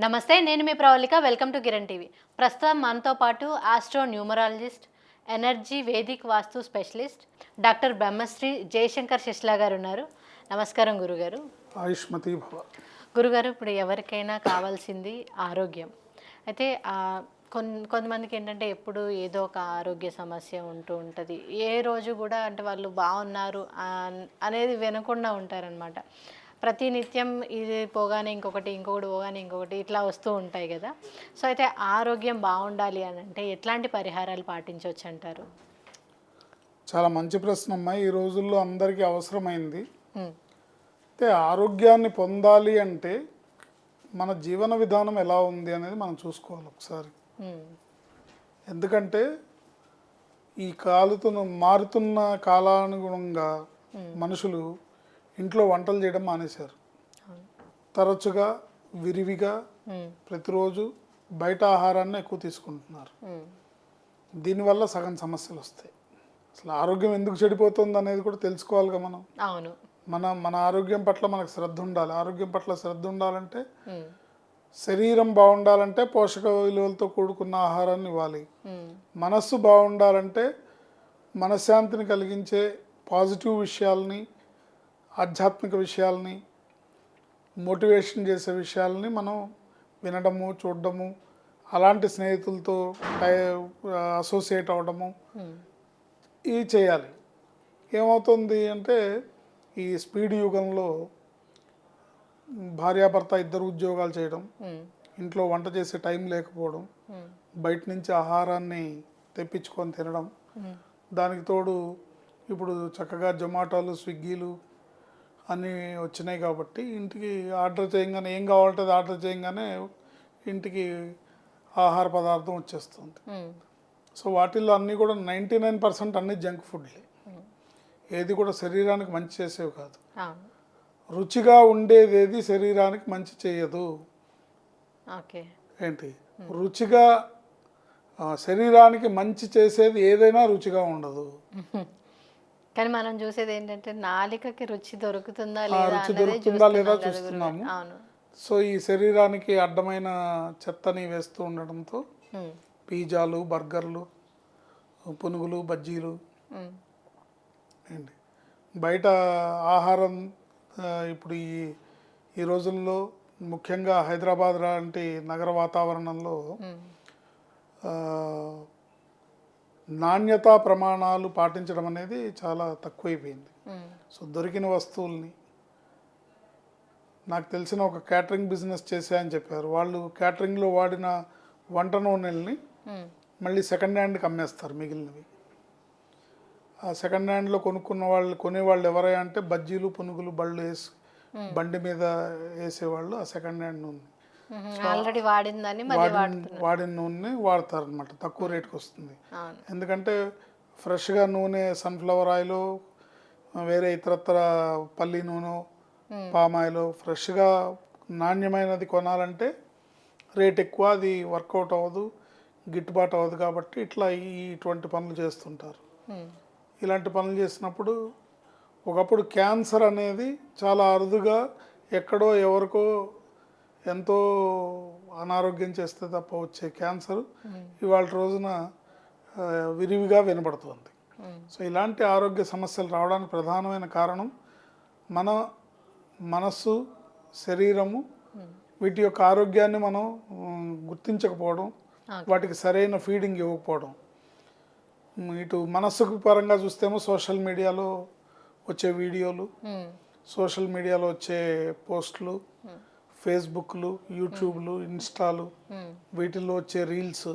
నమస్తే నేను మీ Pravalika. Welcome to Kiran TV. ప్రస్తుతం మనతో పాటు astro numerologist energy vedic vastu specialist doctor Brahmasri Jayashankar Shishla garu ఉన్నారు. నమస్కారం గురుగారు. ఆయుష్మతి భవ. గురుగారు ఇప్పుడు ఎవరికైనా కావాల్సింది ఆరోగ్యం. అయితే ఆ, కొన్ కొంతమందికి ఏంటంటే ఎప్పుడు ఏదో ఒక ఆరోగ్య సమస్య ఉంటూ ఉంటుంది. ఏ రోజు కూడా అంటే వాళ్ళు బాగున్నారు అనేది వినకుండా ఉంటారనమాట ప్రతి నిత్యం ఇది పోగానే ఇంకొకటి ఇంకొకటి పోగానే ఇంకొకటి ఇట్లా వస్తూ ఉంటాయి కదా. సో అయితే ఆరోగ్యం బాగుండాలి అని అంటే ఎట్లాంటి పరిహారాలు పాటించవచ్చు అంటారు? చాలా మంచి ప్రశ్న అమ్మా ఈ రోజుల్లో అందరికీ అవసరమైంది. అయితే ఆరోగ్యాన్ని పొందాలి అంటే మన జీవన విధానం ఎలా ఉంది అనేది మనం చూసుకోవాలి ఒకసారి. ఎందుకంటే ఈ కాలుతున్న మారుతున్న కాలానుగుణంగా మనుషులు ఇంట్లో వంటలు చేయడం మానేశారు. తరచుగా విరివిగా ప్రతిరోజు బయట ఆహారాన్ని ఎక్కువ తీసుకుంటున్నారు. దీనివల్ల సగం సమస్యలు వస్తాయి. అసలు ఆరోగ్యం ఎందుకు చెడిపోతుంది అనేది కూడా తెలుసుకోవాలిగా మనం. అవును. మన మన ఆరోగ్యం పట్ల మనకు శ్రద్ధ ఉండాలి. ఆరోగ్యం పట్ల శ్రద్ధ ఉండాలంటే శరీరం బాగుండాలంటే పోషక విలువలతో కూడుకున్న ఆహారాన్ని ఇవ్వాలి. మనస్సు బాగుండాలంటే మనశ్శాంతిని కలిగించే పాజిటివ్ విషయాల్ని ఆధ్యాత్మిక విషయాల్ని మోటివేషన్ చేసే విషయాల్ని మనం వినడము చూడడము అలాంటి స్నేహితులతో అసోసియేట్ అవ్వడము ఉమ్, ఇవి చేయాలి. ఏమవుతుంది అంటే ఈ స్పీడ్ యుగంలో భార్యాభర్త ఇద్దరు ఉద్యోగాలు చేయడం ఇంట్లో వంట చేసే టైం లేకపోవడం బయట నుంచి ఆహారాన్ని తెప్పించుకొని తినడం దానికి తోడు ఇప్పుడు చక్కగా జొమాటోలు స్విగ్గీలు అన్నీ వచ్చినాయి కాబట్టి ఇంటికి ఆర్డర్ చేయగానే ఏం కావాలంటే ఆర్డర్ చేయగానే ఇంటికి ఆహార పదార్థం వచ్చేస్తుంది. సో వాటిల్లో అన్నీ కూడా నైంటీ నైన్ పర్సెంట్ అన్నీ జంక్ ఫుడ్లే. ఏది కూడా శరీరానికి మంచి చేసేవి కాదు. రుచిగా ఉండేది ఏది శరీరానికి మంచి చేయదు. ఓకే. ఏంటి? రుచిగా శరీరానికి మంచి చేసేది ఏదైనా రుచిగా ఉండదు. కానీ మనం చూసేది ఏంటంటే నాలికకి రుచి దొరుకుతుందా లేదా రుచి దొరుకుతుందా లేదా చూస్తున్నాము. సో ఈ శరీరానికి అడ్డమైన చెత్తని వేస్తూ ఉండడంతో పిజ్జాలు బర్గర్లు పునుగులు బజ్జీలు ఏంటి? బయట ఆహారం ఇప్పుడు ఈ ఈ రోజుల్లో ముఖ్యంగా హైదరాబాద్ లాంటి నగర వాతావరణంలో నాణ్యతా ప్రమాణాలు పాటించడం అనేది చాలా తక్కువైపోయింది. సో దొరికిన వస్తువుల్ని నాకు తెలిసిన ఒక క్యాటరింగ్ బిజినెస్ చేసా అని చెప్పారు. వాళ్ళు క్యాటరింగ్లో వాడిన వంట నూనెల్ని మళ్ళీ సెకండ్ హ్యాండ్కి అమ్మేస్తారు మిగిలినవి. ఆ సెకండ్ హ్యాండ్లో కొనుక్కున్న వాళ్ళు కొనేవాళ్ళు ఎవరై అంటే బజ్జీలు పునుగులు బళ్ళు వేసి బండి మీద వేసేవాళ్ళు ఆ సెకండ్ హ్యాండ్ నూనె ఆల్రెడీ వాడిందని వాడిన నూనె వాడతారు అనమాట తక్కువ రేటుకి వస్తుంది. ఎందుకంటే ఫ్రెష్గా నూనె సన్ఫ్లవర్ ఆయిల్ వేరే ఇతరత్ర పల్లి నూనె పామ్ ఆయిల్ ఫ్రెష్గా నాణ్యమైనది కొనాలంటే రేట్ ఎక్కువ అది వర్కౌట్ అవ్వదు గిట్టుబాటు అవ్వదు కాబట్టి ఇట్లా ఇటువంటి పనులు చేస్తుంటారు. ఇలాంటి పనులు చేసినప్పుడు ఒకప్పుడు క్యాన్సర్ అనేది చాలా అరుదుగా ఎక్కడో ఎవరికో ఎంతో అనారోగ్యం చేస్తే తప్ప వచ్చే క్యాన్సర్ ఇవాళ రోజున విరివిగా వినబడుతుంది. సో ఇలాంటి ఆరోగ్య సమస్యలు రావడానికి ప్రధానమైన కారణం మన మనస్సు శరీరము వీటి యొక్క ఆరోగ్యాన్ని మనం గుర్తించకపోవడం. వాటికి సరైన ఫీడింగ్ ఇవ్వకపోవడం. ఇటు మనస్సుకు పరంగా చూస్తేమో సోషల్ మీడియాలో వచ్చే వీడియోలు సోషల్ మీడియాలో వచ్చే పోస్టులు ఫేస్బుక్లు యూట్యూబ్లు ఇన్స్టాలు వీటిల్లో వచ్చే రీల్స్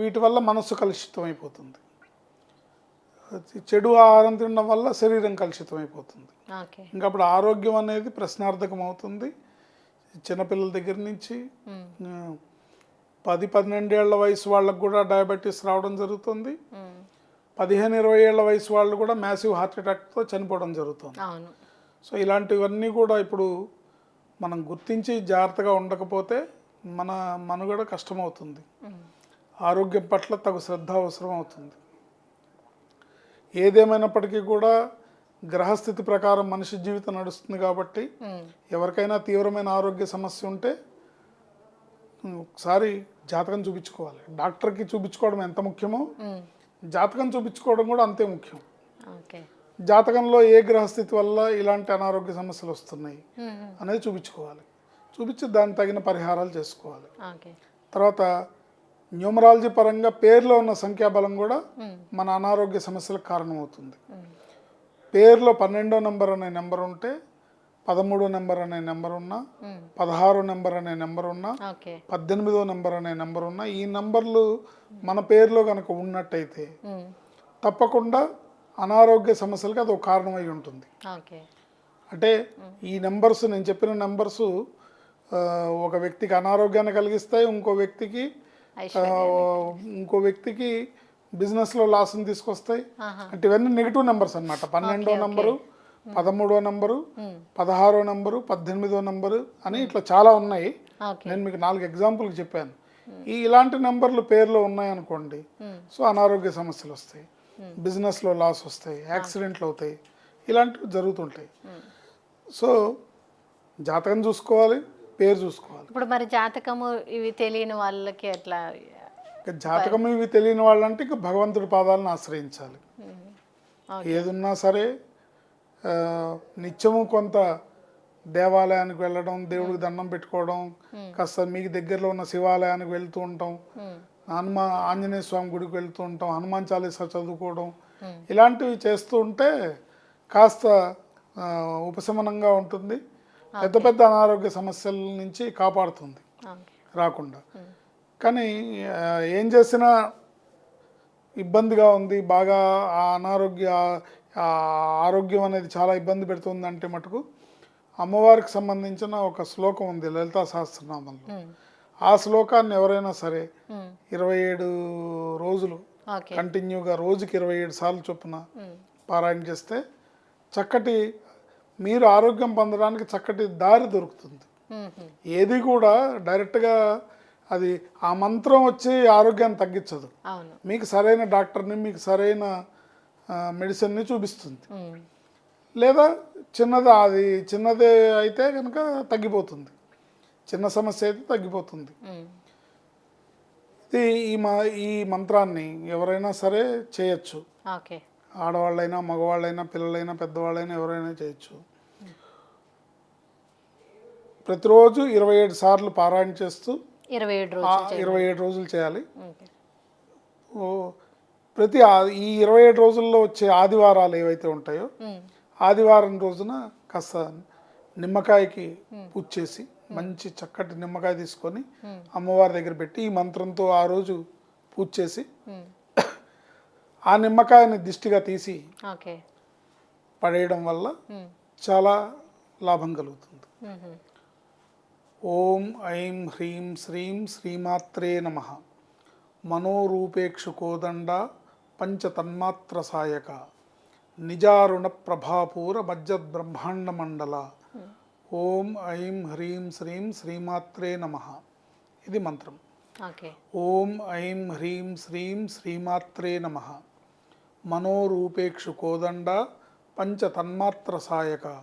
వీటి వల్ల మనస్సు కలుషితం అయిపోతుంది చెడు ఆహారం తినడం వల్ల శరీరం కలుషితం అయిపోతుంది ఇంకా అప్పుడు ఆరోగ్యం అనేది ప్రశ్నార్థకం అవుతుంది చిన్నపిల్లల దగ్గర నుంచి పది పన్నెండేళ్ళ వయసు వాళ్ళకు కూడా డయాబెటీస్ రావడం జరుగుతుంది. పదిహేను ఇరవై ఏళ్ళ వయసు వాళ్ళు కూడా మ్యాసివ్ హార్ట్ అటాక్తో చనిపోవడం జరుగుతుంది. సో ఇలాంటివన్నీ కూడా ఇప్పుడు మనం గుర్తించి జాగ్రత్తగా ఉండకపోతే మన మనుగడ కష్టమవుతుంది. ఆరోగ్యం పట్ల తగు శ్రద్ధ అవసరం అవుతుంది ఏదేమైనప్పటికీ కూడా గ్రహస్థితి ప్రకారం మనిషి జీవితం నడుస్తుంది కాబట్టి ఎవరికైనా తీవ్రమైన ఆరోగ్య సమస్య ఉంటే ఒకసారి జాతకం చూపించుకోవాలి. డాక్టర్కి చూపించుకోవడం ఎంత ముఖ్యమో జాతకం చూపించుకోవడం కూడా అంతే ముఖ్యం. ఓకే. జాతకంలో ఏ గ్రహస్థితి వల్ల ఇలాంటి అనారోగ్య సమస్యలు వస్తున్నాయి అనేది చూపించుకోవాలి. చూపించి దానికి తగిన పరిహారాలు చేసుకోవాలి. తర్వాత న్యూమరాలజీ పరంగా పేరులో ఉన్న సంఖ్యాబలం కూడా మన అనారోగ్య సమస్యలకు కారణమవుతుంది. పేరులో పన్నెండో నెంబర్ అనే నెంబర్ ఉంటే పదమూడో నెంబర్ అనే నెంబర్ ఉన్నా పదహారో నెంబర్ అనే నెంబర్ ఉన్నా పద్దెనిమిదో నెంబర్ అనే నెంబర్ ఉన్నా ఈ నెంబర్లు మన పేరులో కనుక ఉన్నట్టయితే తప్పకుండా అనారోగ్య సమస్యలకు అది ఒక కారణమై ఉంటుంది. ఓకే. అంటే ఈ నెంబర్స్ నేను చెప్పిన నెంబర్స్ ఒక వ్యక్తికి అనారోగ్యాన్ని కలిగిస్తాయి ఇంకో వ్యక్తికి ఇంకో వ్యక్తికి బిజినెస్లో లాస్ని తీసుకొస్తాయి. అంటే ఇవన్నీ నెగిటివ్ నెంబర్స్ అన్నమాట. పన్నెండో నెంబరు పదమూడో నెంబరు పదహారో నెంబరు పద్దెనిమిదో నెంబరు అని ఇట్లా చాలా ఉన్నాయి. నేను మీకు నాలుగు ఎగ్జాంపుల్ చెప్పాను. ఈ ఇలాంటి నెంబర్లు పేర్లో ఉన్నాయనుకోండి సో అనారోగ్య సమస్యలు వస్తాయి. బిజినెస్లో లాస్ వస్తాయి యాక్సిడెంట్లు అవుతాయి ఇలాంటివి జరుగుతుంటాయి. సో జాతకం చూసుకోవాలి పేరు చూసుకోవాలి. ఇప్పుడు మరి జాతకము ఇవి తెలియని వాళ్ళకి ఎట్లా? ఇక జాతకం ఇవి తెలియని వాళ్ళంటే ఇక భగవంతుడి పాదాలను ఆశ్రయించాలి. ఏదున్నా సరే నిత్యము కొంత దేవాలయానికి వెళ్ళడం దేవుడికి దండం పెట్టుకోవడం కాస్త మీకు దగ్గరలో ఉన్న శివాలయానికి వెళ్తూ ఉంటాం. హనుమా ఆంజనేయ స్వామి గుడికి వెళ్తూ ఉంటాం హనుమాన్ చాలీసా చదువుకోవడం ఇలాంటివి చేస్తూ ఉంటే కాస్త ఉపశమనంగా ఉంటుంది. పెద్ద పెద్ద అనారోగ్య సమస్యల నుంచి కాపాడుతుంది. రాకుండా. కానీ ఏం చేసినా ఇబ్బందిగా ఉంది. బాగా ఆ అనారోగ్య ఆరోగ్యం అనేది చాలా ఇబ్బంది పెడుతుంది అంటే మటుకు అమ్మవారికి సంబంధించిన ఒక శ్లోకం ఉంది లలితా సహస్రనామంలో. ఆ శ్లోకాన్ని ఎవరైనా సరే ఇరవై ఏడు రోజులు కంటిన్యూగా రోజుకి ఇరవై ఏడు సార్లు చొప్పున పారాయణ చేస్తే చక్కటి మీరు ఆరోగ్యం పొందడానికి చక్కటి దారి దొరుకుతుంది. ఏది కూడా డైరెక్ట్గా అది ఆ మంత్రం వచ్చి ఆరోగ్యాన్ని తగ్గించదు. మీకు సరైన డాక్టర్ని మీకు సరైన మెడిసిన్ని చూపిస్తుంది. లేదా చిన్నది అది చిన్నదే అయితే కనుక తగ్గిపోతుంది. చిన్న సమస్య అయితే తగ్గిపోతుంది. ఇది ఈ మా ఈ మంత్రాన్ని ఎవరైనా సరే చేయొచ్చు. ఆడవాళ్ళైనా మగవాళ్ళైనా పిల్లలైనా పెద్దవాళ్ళైనా ఎవరైనా చేయొచ్చు. ప్రతిరోజు ఇరవై ఏడు సార్లు పారాయణ చేస్తూ ఇరవై ఏడు ఇరవై ఏడు రోజులు చేయాలి. ప్రతి ఈ ఇరవై ఏడు రోజుల్లో వచ్చే ఆదివారాలు ఏవైతే ఉంటాయో ఆదివారం రోజున కాస్త నిమ్మకాయకి పూజ చేసి మంచి చక్కటి నిమ్మకాయ తీసుకొని అమ్మవారి దగ్గర పెట్టి ఈ మంత్రంతో ఆ రోజు పూజ చేసి ఆ నిమ్మకాయని దిష్టిగా తీసి పడేయడం వల్ల చాలా లాభం కలుగుతుంది. ఓం ఐం హ్రీం శ్రీం శ్రీమాత్రే నమ. మనోరూపేక్షు కోదండ పంచతన్మాత్ర సాయక నిజారుణ ప్రభాపూర మజ్జద్ బ్రహ్మాండ మండల ఓం ఐం హ్రీం శ్రీం శ్రీమాత్రే నమ. ఇది మంత్రం. ఓం ఐం హ్రీం శ్రీం శ్రీమాత్రే నమ. మనోరూపేక్షు కోదండ పంచతన్మాత్ర సాయక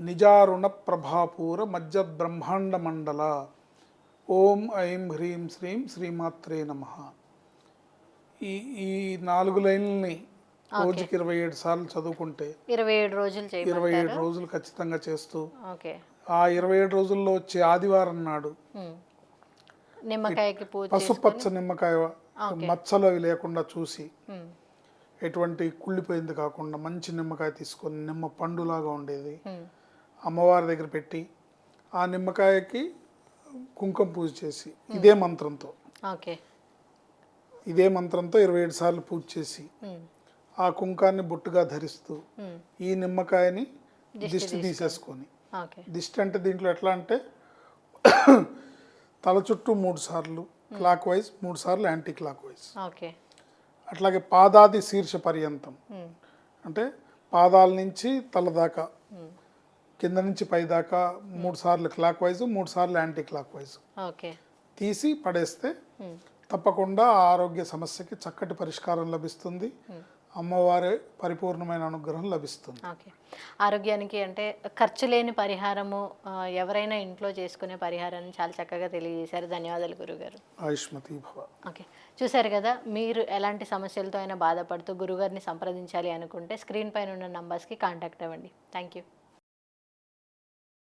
నిజారుణ ప్రభాపూర మజ్జద్ బ్రహ్మాండ మండల ఓం ఐం హ్రీం శ్రీం శ్రీమాత్రే నమ. ఈ ఈ నాలుగు లైన్లని రోజుకి ఇరవై ఏడు సార్లు చదువుకుంటే ఇరవై ఏడు రోజులు ఇరవై ఏడు రోజులు ఖచ్చితంగా చేస్తూ ఆ ఇరవై ఏడు రోజుల్లో వచ్చే ఆదివారం నాడు. నిమ్మకాయకి పసుపచ్చ నిమ్మకాయ మచ్చలు అవి లేకుండా చూసి ఎటువంటి కుళ్ళిపోయింది కాకుండా మంచి నిమ్మకాయ తీసుకొని నిమ్మ పండులాగా ఉండేది అమ్మవారి దగ్గర పెట్టి ఆ నిమ్మకాయకి కుంకుమ పూజ చేసి ఇదే మంత్రంతో. ఇదే మంత్రంతో ఇరవై ఏడు సార్లు పూజ చేసి ఆ కుంకాన్ని బొట్టుగా ధరిస్తూ ఉమ్, ఈ నిమ్మకాయని దిష్టి తీసేసుకొని. దిష్టి అంటే దీంట్లో ఎట్లా అంటే తల చుట్టూ మూడు సార్లు క్లాక్ వైజ్ మూడు సార్లు యాంటీ క్లాక్ వైజ్ అట్లాగే పాదాది శీర్ష పర్యంతం. ఉమ్, అంటే పాదాల నుంచి తల దాకా కింద నుంచి పై దాకా మూడు సార్లు క్లాక్ వైజ్ మూడు సార్లు యాంటీ క్లాక్ వైజ్ తీసి పడేస్తే తప్పకుండా ఆరోగ్య సమస్యకి చక్కటి పరిష్కారం లభిస్తుంది. అమ్మవారి పరిపూర్ణమైన అనుగ్రహం లభిస్తుంది. ఓకే. ఆరోగ్యానికి అంటే ఖర్చు లేని పరిహారము ఎవరైనా ఇంట్లో చేసుకునే పరిహారాన్ని చాలా చక్కగా తెలియజేశారు. ధన్యవాదాలు గురుగారు. ఆయుష్మతి భవ. ఓకే. చూశారు కదా మీరు ఎలాంటి సమస్యలతో అయినా బాధపడుతూ గురుగారిని సంప్రదించాలి అనుకుంటే స్క్రీన్ పైన ఉన్న నంబర్స్కి కాంటాక్ట్ అవ్వండి. Thank you